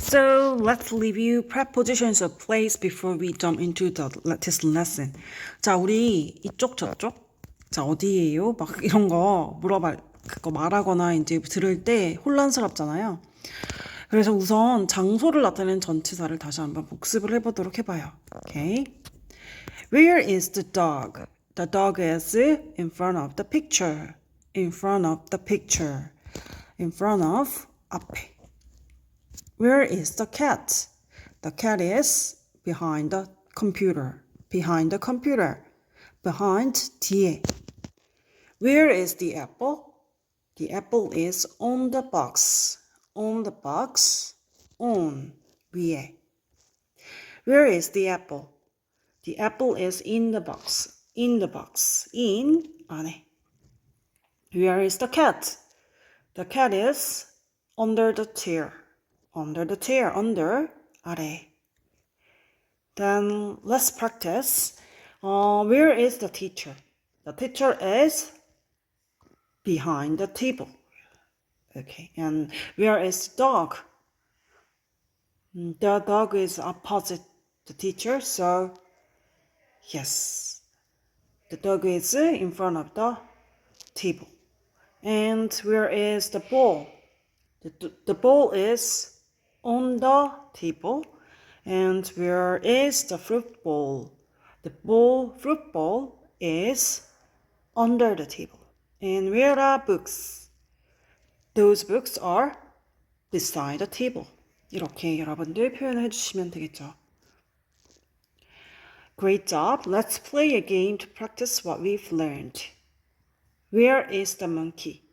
So let's review prepositions of place before we jump into the this lesson. 자, 우리 이쪽 저쪽. 자, 어디예요? 막 이런 거 물어봐 그거 말하거나 이제 들을 때 혼란스럽잖아요. 그래서 우선 장소를 나타내는 전치사를 다시 한번 복습을 해 보도록 해 봐요. Okay. Where is the dog? The dog is in front of the picture. In front of the picture. In front of 앞에. Where is the cat? The cat is behind the computer. Behind the computer. Behind 뒤에. Where is the apple? The apple is on the box. On the box. On 위에. Where is the apple? The apple is in the box. In the box. In 안에. Where is the cat? The cat is under the chair. Under the chair. Under 아래. Then let's practice. Uh, where is the teacher? The teacher is behind the table. Okay. And where is the dog? The dog is opposite the teacher, so yes. The dog is in front of the table. And where is the ball? The, the ball is on the table. And where is the fruit bowl? The bowl, fruit bowl is under the table. And where are books? Those books are beside the table. 이렇게 여러분들 표현을 해주시면 되겠죠. Great job. Let's play a game to practice what we've learned. Where is the monkey?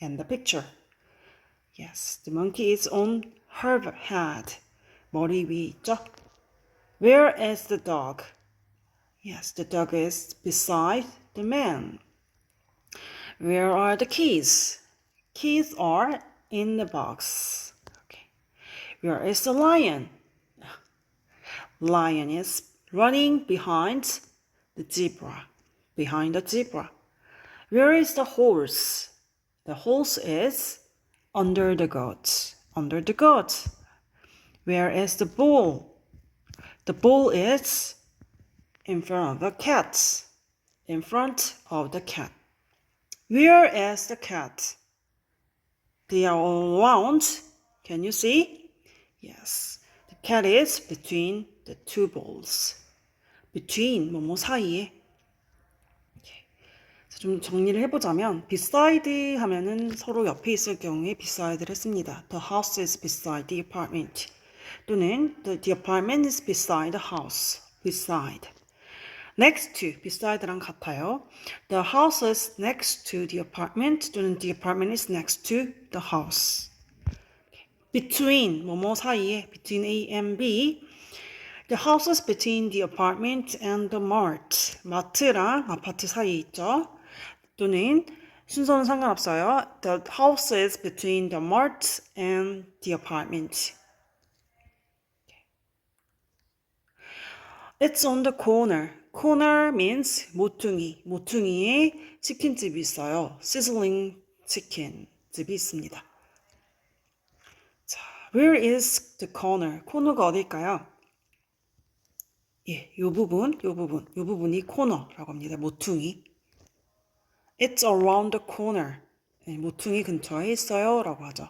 And the picture. Yes, the monkey is on her head. 머리 위 있죠? Where is the dog? Yes, the dog is beside the man. Where are the keys? Keys are in the box. Okay. Where is the lion? Lion is running behind the zebra. Behind the zebra. Where is the horse? The horse is under the goat. Under the goat. Where is the bull? The bull is in front of the cat. In front of the cat. Where is the cat? They are all around. Can you see? Yes. The cat is between the two balls. between 뭐뭐 사이에. 좀 정리를 해보자면 beside 하면은 서로 옆에 있을 경우에 beside를 했습니다. The house is beside the apartment. 또는 the, the apartment is beside the house. beside. next to beside랑 같아요. The house is next to the apartment 또는 the apartment is next to the house. between 뭐뭐 사이에 between A and B The house is between the apartment and the mart. 마트랑 아파트 사이에 있죠. 또는 순서는 상관없어요. The house is between the mart and the apartment. It's on the corner. Corner means 모퉁이. 모퉁이에 치킨집이 있어요. Sizzling chicken 집이 있습니다. 자, where is the corner? 코너가 어딜까요? 예, 요 부분, 요 부분, 요 부분이 코너라고 합니다. 모퉁이. It's around the corner. 예, 모퉁이 근처에 있어요. 라고 하죠.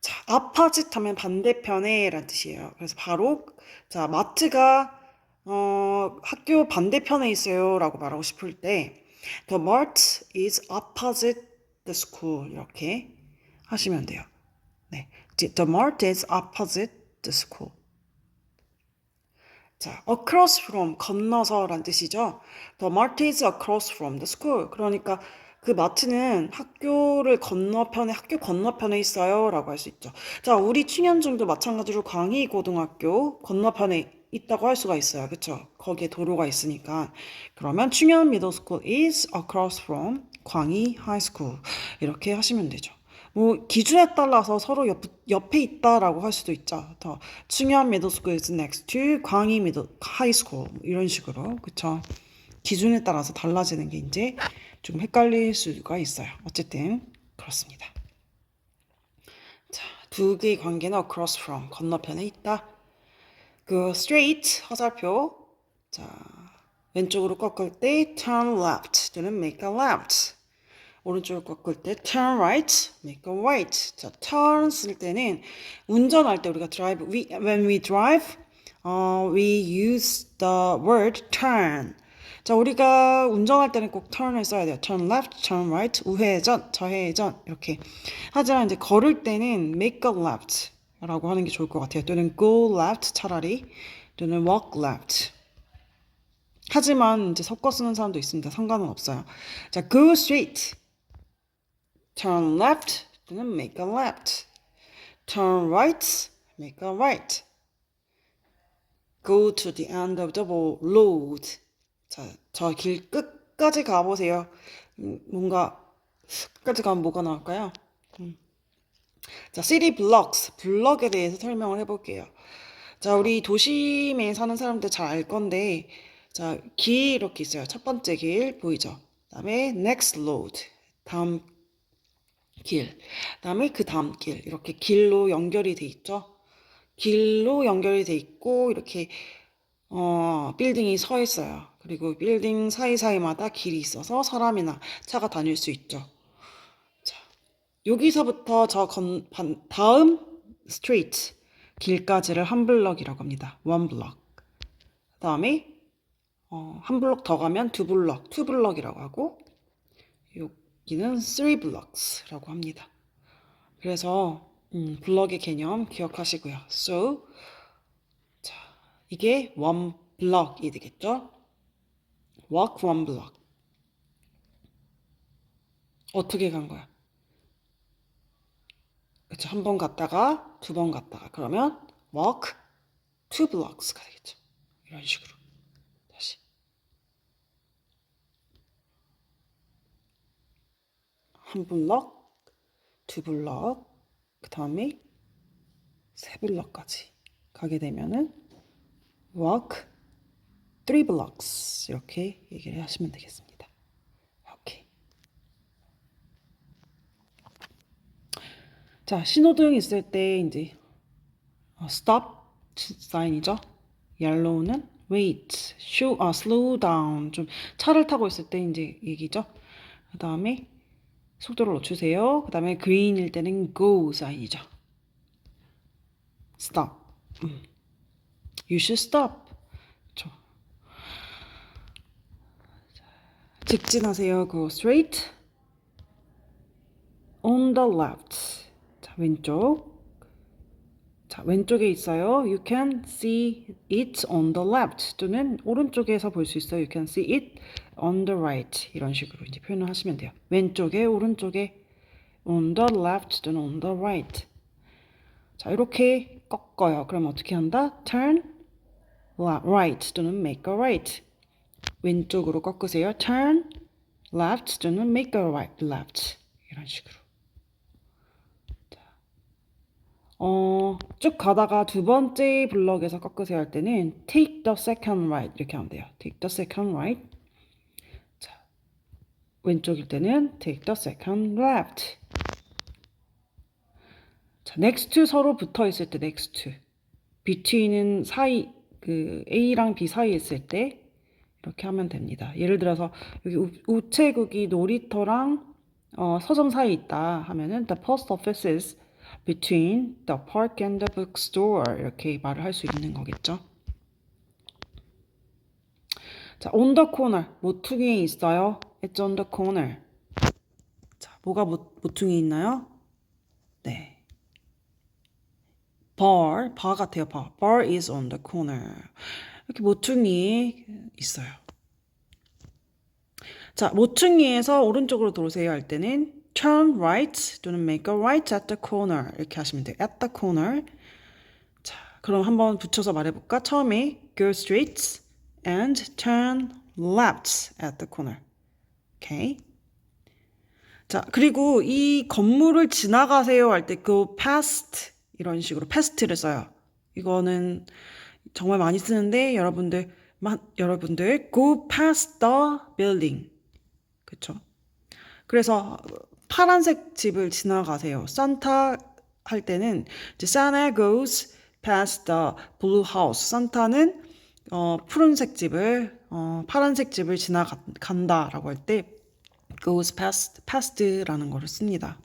자, opposite 하면 반대편에 라는 뜻이에요. 그래서 바로, 자, 마트가, 어, 학교 반대편에 있어요. 라고 말하고 싶을 때, the mart is opposite the school. 이렇게 하시면 돼요. 네. The mart is opposite the school. 자, across from 건너서란 뜻이죠. The mart is across from the school. 그러니까 그 마트는 학교를 건너편에 학교 건너편에 있어요라고 할 수 있죠. 자, 우리 충현중도 마찬가지로 광희 고등학교 건너편에 있다고 할 수가 있어요. 그렇죠? 거기에 도로가 있으니까. 그러면 충현 school is across from 광희 school. 이렇게 하시면 되죠. 뭐 기준에 따라서 서로 옆, 옆에 있다라고 할 수도 있죠. 더 충현 middle is next to 광희 middle 뭐 이런 식으로 그쵸? 기준에 따라서 달라지는 게 이제 좀 헷갈릴 수가 있어요. 어쨌든 그렇습니다. 자, 두 개의 관계는 across from 건너편에 있다. 그 straight 화살표 자 왼쪽으로 꺾을 때 turn left 또는 make a left 오른쪽으로 꺾을 때 turn right, make a right. 자, turn 쓸 때는 운전할 때 우리가 drive, we, when we drive, uh, we use the word turn. 자, 우리가 운전할 때는 꼭 turn을 써야 돼요. turn left, turn right, 우회전, 좌회전 이렇게. 하지만 이제 걸을 때는 make a left 라고 하는 게 좋을 것 같아요. 또는 go left 차라리 또는 walk left. 하지만 이제 섞어 쓰는 사람도 있습니다. 상관은 없어요. 자, go straight. Turn left 또는 make a left. turn right, make a right. go to the end of the road. 자, 저 길 끝까지 가보세요. 음, 뭔가 끝까지 가면 뭐가 나올까요? 음. 자, city blocks, 블럭에 대해서 설명을 해볼게요. 자, 우리 도심에 사는 사람들 잘 알 건데, 자, 길 이렇게 있어요. 첫 번째 길 보이죠? 그다음에 next road, 다음 길, 그다음에 그 다음 길 이렇게 길로 연결이 돼 있죠. 길로 연결이 돼 있고 이렇게 어, 빌딩이 서 있어요. 그리고 빌딩 사이사이마다 길이 있어서 사람이나 차가 다닐 수 있죠. 자, 여기서부터 저 건, 반, 다음 스트리트 길까지를 한 블럭이라고 합니다. 원 블럭. 그 다음에 어, 한 블럭 더 가면 두 블럭, 투 블럭이라고 하고 여 기는 three blocks라고 합니다. 그래서 음, 블럭의 개념 기억하시고요. So 자, 이게 one block이 되겠죠? walk one block. 어떻게 간 거야? 그쵸? 한번 갔다가 두 번 갔다가 그러면 walk two blocks가 되겠죠. 이런 식으로 다시 한 블럭, 두 블럭, 그 다음에 세 블럭까지 가게 되면은 walk three blocks 이렇게 얘기를 하시면 되겠습니다. 오케이. 자, 신호등 있을 때 이제 어, stop 사인이죠. yellow는 wait, show, 아, slow down. 좀 차를 타고 있을 때 이제 얘기죠. 그 다음에 속도를 낮추세요. 그 다음에 green일 때는 go 사인이죠. stop. 음. You should stop. 그렇죠. 직진하세요. Go straight. On the left. 자, 왼쪽. 자, 왼쪽에 있어요. You can see it on the left. 또는 오른쪽에서 볼 수 있어요. You can see it on the right. 이런 식으로 이제 표현을 하시면 돼요. 왼쪽에, 오른쪽에 on the left 또는 on the right. 자, 이렇게 꺾어요. 그럼 어떻게 한다? turn right 또는 make a right. 왼쪽으로 꺾으세요. turn left 또는 make a right left. 이런 식으로. 어, 쭉 가다가 두 번째 블럭에서 꺾으세요 할 때는 take the second right 이렇게 하면 돼요. take the second right. 자, 왼쪽일 때는 take the second left. 자, next to 서로 붙어 있을 때 next to. between은 사이 그 A랑 B 사이에 있을 때 이렇게 하면 됩니다. 예를 들어서 여기 우, 우체국이 놀이터랑 어, 서점 사이에 있다 하면은 the post office is between the park and the bookstore 이렇게 말을 할 수 있는 거겠죠. 자, on the corner 모퉁이에 있어요. It's on the corner. 자, 뭐가 모, 모퉁이에 있나요? 네. bar, bar 같아요. bar. bar is on the corner. 이렇게 모퉁이에 있어요. 자, 모퉁이에서 오른쪽으로 돌으세요 할 때는 turn right 또는 make a right at the corner 이렇게 하시면 돼요. at the corner. 자, 그럼 한번 붙여서 말해볼까? 처음에 go straight and turn left at the corner. 오케이. 자, 그리고 이 건물을 지나가세요 할 때 go past 이런 식으로 past를 써요. 이거는 정말 많이 쓰는데 여러분들 마, 여러분들 go past the building. 그렇죠? 그래서 파란색 집을 지나가세요. 산타 할 때는 이제 Santa goes past the blue house. 산타는 어, 푸른색 집을 어, 파란색 집을 지나간다라고 할 때 goes past past라는 거를 씁니다.